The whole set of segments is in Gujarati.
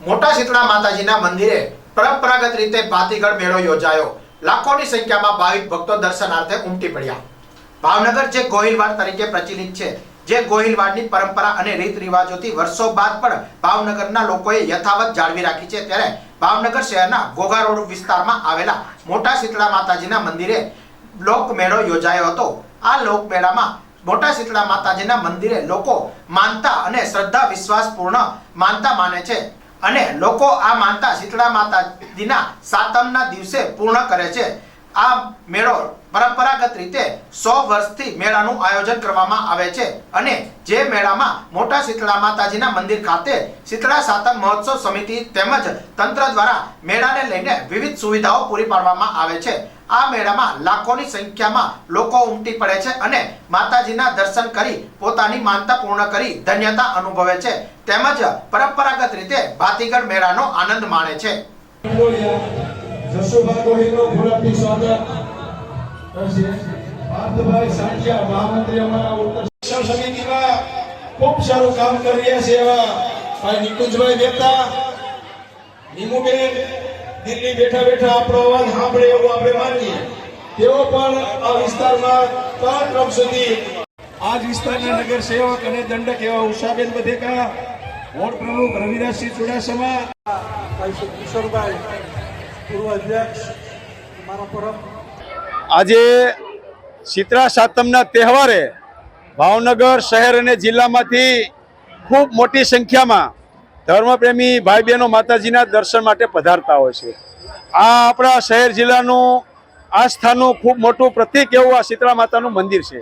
મોટા શીતળા માતાજીના મંદિરે પરંપરાગત રીતે ભાતીગળ મેળો યોજાયો. લાખોની સંખ્યામાં ભાવિક ભક્તો દર્શનાર્થે ઉમટી પડ્યા. ભાવનગર જે ગોહિલવાડ તરીકે પ્રચલિત છે, જે ગોહિલવાડની પરંપરા અને રીત રિવાજોથી વર્ષો બાદ પણ ભાવનગરના લોકોએ યથાવત જાળવી રાખી છે, ત્યારે ભાવનગર શહેરના ઘોઘા રોડ વિસ્તારમાં આવેલા મોટા શીતળા માતાજીના મંદિરે લોકમેળો યોજાયો હતો. આ લોકમેળામાં મોટા શીતળા માતાજીના મંદિરે લોકો માનતા અને શ્રદ્ધા વિશ્વાસપૂર્ણ માનતા માને છે. અને લોકો આ માનતા શીતળા માતાજીના સાતમના દિવસે પૂર્ણ કરે છે. આ મેળો પરંપરાગત રીતે સો વર્ષથી મેળાનું આયોજન કરવામાં આવે છે અને જે મેળામાં મોટા શીતળા માતાજીના મંદિર ખાતે શીતળા સાતમ મહોત્સવ સમિતિ તેમજ તંત્ર દ્વારા મેળાને લઈને વિવિધ સુવિધાઓ પૂરી પાડવામાં આવે છે. આ મેળામાં લાખોની સંખ્યામાં લોકો ઉમટી પડે છે અને માતાજીના દર્શન કરી પોતાની માનતા પૂર્ણ કરી ધન્યતા અનુભવે છે. તેમજ પરંપરાગત રીતે ભાતીગળ મેળાનો આનંદ માણે છે. જસુભા ગોહિલનો ગુલાબી સ્વાગત. કરશે પાર્થભાઈ સાંઠિયા, મહામંત્રી અમારા ઉત્તર શિક્ષણ સમિતિમાં ખૂબ સારું કામ કરી રહ્યા છે એવા ભાઈ નિકુંજભાઈ મહેતા. નીમુબેન દિલ્હી બેઠા બેઠા આપણો અવાજ સાંભળે એવું આપણે માનીએ. તેઓ પણ આ વિસ્તારમાં ત્રણ ક્રમ સુધી આ જ વિસ્તારના નગર સેવક અને દંડક એવા ઉષાબેન બધેકા, વોર્ડ પ્રમુખ રવિદાસસિંહ ચુડાસમા. ભાઈ શ્રી કિશોરભાઈ પૂર્વ અધ્યક્ષ આજે શીતળા સાતમના તહેવારે ભાવનગર શહેર અને જિલ્લામાંથી ખૂબ મોટી સંખ્યામાં ધર્મપ્રેમી ભાઈ બહેનો માતાજીના દર્શન માટે પધારતા હોય છે. આ આપણા શહેર જિલ્લાનું આસ્થાનું ખૂબ મોટું પ્રતિક એવું આ શીતળા માતાનું મંદિર છે.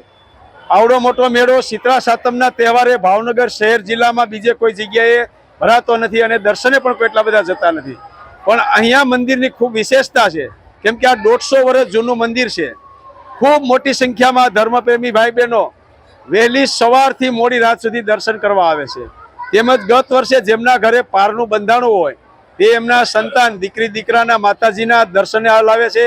આવડો મોટો મેળો શીતળા સાતમના તહેવારે ભાવનગર શહેર જિલ્લામાં બીજે કોઈ જગ્યાએ ભરાતો નથી અને દર્શને પણ કોઈ એટલા બધા જતા નથી. પણ અહીંયા મંદિરની ખૂબ વિશેષતા છે. કેમ કે આ દોઢસો વર્ષ જૂનું મંદિર છે. ખૂબ મોટી સંખ્યામાં ધર્મપ્રેમી ભાઈ બહેનો વહેલી સવારથી મોડી રાત સુધી દર્શન કરવા આવે છે. તેમજ ગત વર્ષે જેમના ઘરે પારનું બંધાણું હોય, તે એમના સંતાન, દીકરી, દીકરાના માતાજીના દર્શને લાવે છે.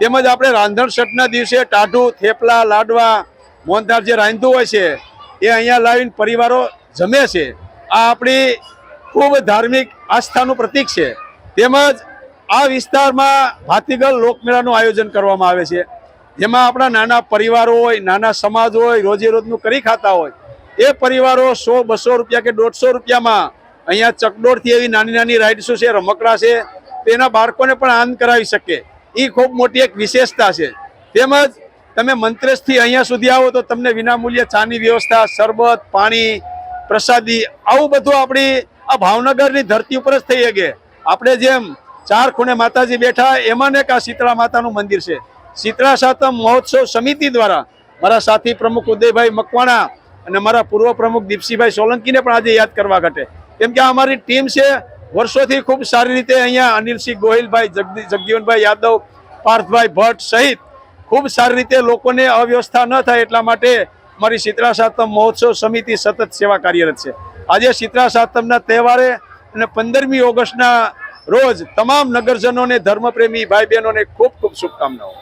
તેમજ આપણે રાંધણ છઠના દિવસે ટાઢું, થેપલા, લાડવા, મોહનથાળ જે રાંધતું હોય છે, એ અહીંયા લાવીને પરિવારો જમે છે. આ આપણી ખૂબ ધાર્મિક આસ્થાનું પ્રતીક છે. તેમજ આ વિસ્તારમાં ભાતીગળ લોકમેળાનું આયોજન કરવામાં આવે છે. જેમાં આપણા નાના પરિવારો હોય, નાના સમાજ હોય રોજે રોજનું કરી ખાતા હોય, એ પરિવારો સો, બસો રૂપિયા કે દોઢસો રૂપિયામાં અહીંયા ચકડોળથી એવી નાની નાની રાઇડ્સો છે, રમકડા છે તેના બાળકોને પણ આનંદ કરાવી શકે. એ ખૂબ મોટી એક વિશેષતા છે. તેમજ તમે મંત્રેશથી અહીંયા સુધી આવો તો તમને વિનામૂલ્યે ચાની વ્યવસ્થા, શરબત, પાણી, પ્રસાદી, આવું બધું આપણી આ ભાવનગરની ધરતી ઉપર જ થઈ શકે. આપણે જેમ ચાર ખૂણે માતાજી બેઠા, એમાં ને આ શીતળા માતાનું મંદિર છે. શીતળા સાતમ મહોત્સવ સમિતિ દ્વારા મારા સાથી પ્રમુખ ઉદયભાઈ મકવાણા અને મારા પૂર્વ પ્રમુખ દીપસિંહભાઈ સોલંકીને પણ આજે યાદ કરવા ઘટે. કેમ કે અમારી ટીમ છે, વર્ષોથી ખૂબ સારી રીતે અહીંયા અનિલસિંહ ગોહિલભાઈ જગજીવનભાઈ યાદવ, પાર્થભાઈ ભટ્ટ સહિત ખૂબ સારી રીતે લોકોને અવ્યવસ્થા ન થાય એટલા માટે મારી શીતળા સાતમ મહોત્સવ સમિતિ સતત સેવા કાર્યરત છે. આજે શીતળા સાતમના તહેવારે અને પંદરમી ઓગસ્ટના રોજ તમામ નગરજનોને ધર્મપ્રેમી ભાઈ બહેનોને ખૂબ ખૂબ શુભકામનાઓ.